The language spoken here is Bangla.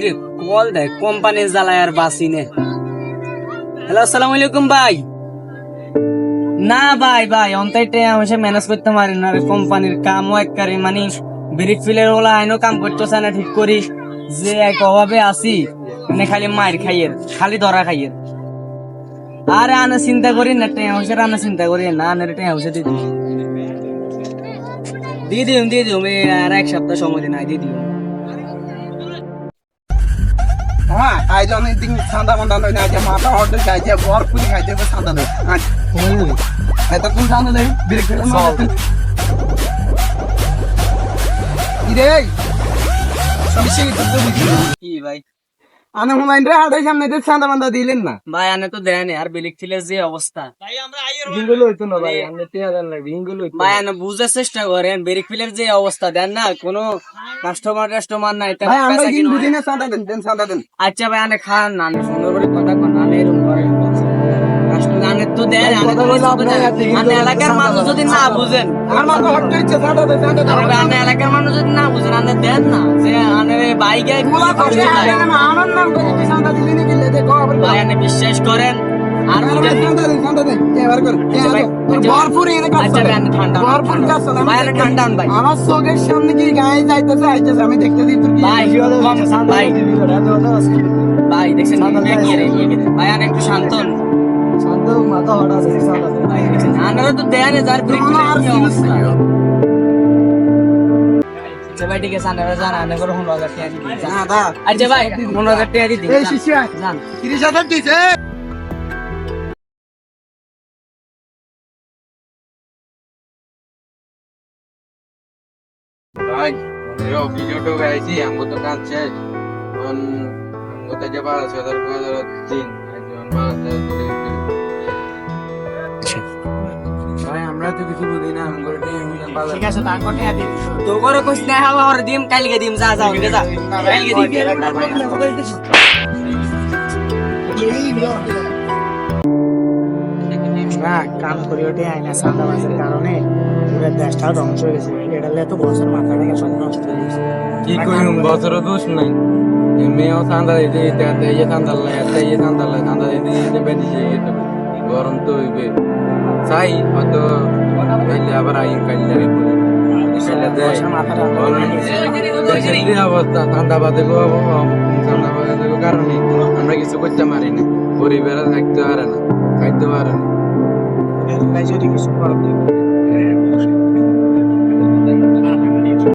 কিরে কল দেয় কোম্পানির জ্বালায় আর বাসি নে। হ্যালো আসসালামু আলাইকুম ভাই। না ভাই ভাই অন্তাইটে আমি ম্যানেজ করতে পারি না। রে কোম্পানির কামও এককারে মানে ব্রিক ফিলের ওলা আইনো কাম করতেছে না ঠিক করি যে এক অভাবে আসি মানে খালি মায়ের খাইয়ের খালি ধরা খাইয়ের আরে আনা চিন্তা করি না টেঁ হাউসের আনা চিন্তা করি না আনের টেঁ হাউসে দিদি দিয়ে দিম দিয়ে দিম এই আর এক সপ্তাহ সময় দিন দিয়ে দিম। হ্যাঁ আজ অনেক দিন সাদা মান্দা নয় না আজ মাথা হটে খাইছে নয় আজ। এত কোন নেই বিরেক ইরে বুঝি কি ভাই? আনে হুমাইন রে সামনে দিয়ে মান্দা দিলেন না। ভাই আনে তো দেয় আর বিলিক ছিলের যে অবস্থা। ভিঙ্গুলো হইতো না ভাই হাজার লাগবে ভিঙ্গুলো হইতো ভাই আনে বুঝার চেষ্টা করেন ব্রেক ফিলের যে অবস্থা দেন না কোনো কাস্টমার কাস্টমার নাই ভাই আমরা দিন কিনো বুঝি না সাদা দেন দেন সাদা দেন। আচ্ছা ভাই আনে খান না সুন্দর করে কথা কন আনে এরকম করে। কাস্টমার আনে তো দেন তো আনে এলাকার মানুষ যদি না বুঝেন। আর মাথা হটে সাদা দেন সাদা দেন। এলাকার মানুষ যদি না বুঝেন আনে দেন না। যে আনে বাইকে গুলা করে আমার নাম করে সাদা ভাই বিশ্বাস করেন। আমার চোখের সামনে কি গায়ে যাইতেছে আইতেছে আমি দেখতেছি তোর কি ভাই দেখছেন? ভাই আনে একটু শান্ত শান্ত মাথা হট আছে ভাই দেখছেন আনারা তো যার আর আচ্ছা ভাই ঠিক আছে আনারা জান আনে করে পনেরো হাজার টাকা দিন। না দা আচ্ছা ভাই পনেরো হাজার টাকা দিন। এই শিশু জান 30000 দিছে। ভাই এও ভিডিওটা গাইছি আমগো তো কাজ শেষ। এখন আমগো তো যে বারোশো হাজার দু হাজার দিন একজন করে ভাই আমরা তো কিছু বুঝি না আমগো ঠিক আছে তার কোটে দিন। তো করে কইছ না হাওয়া হরে দিম কালকে দিম যা যা যা কালকে দিম। না কাম করি ওঠে আইনা সাদা কারণে পুরো দেশটাও ধ্বংস হয়ে গেছে। এটা তো বছর মাথা থেকে সব নষ্ট হয়ে গেছে। কি কইম বছর দোষ নাই। মেয়েও চান্দা দিতে দিতে হাতে এই চান্দা লাই হাতে এই চান্দা লাই চান্দা দিতে দিতে বেঁধে যায় গরম তো হইবে। চাই হয়তো কাইলে আবার আইন কাইলে অবস্থা ঠান্ডা বাদে ঠান্ডা বাদে কারণে আমরা কিছু করতে পারি না। পরিবারে থাকতে পারে না খাইতে পারে না। যদি কিছু করার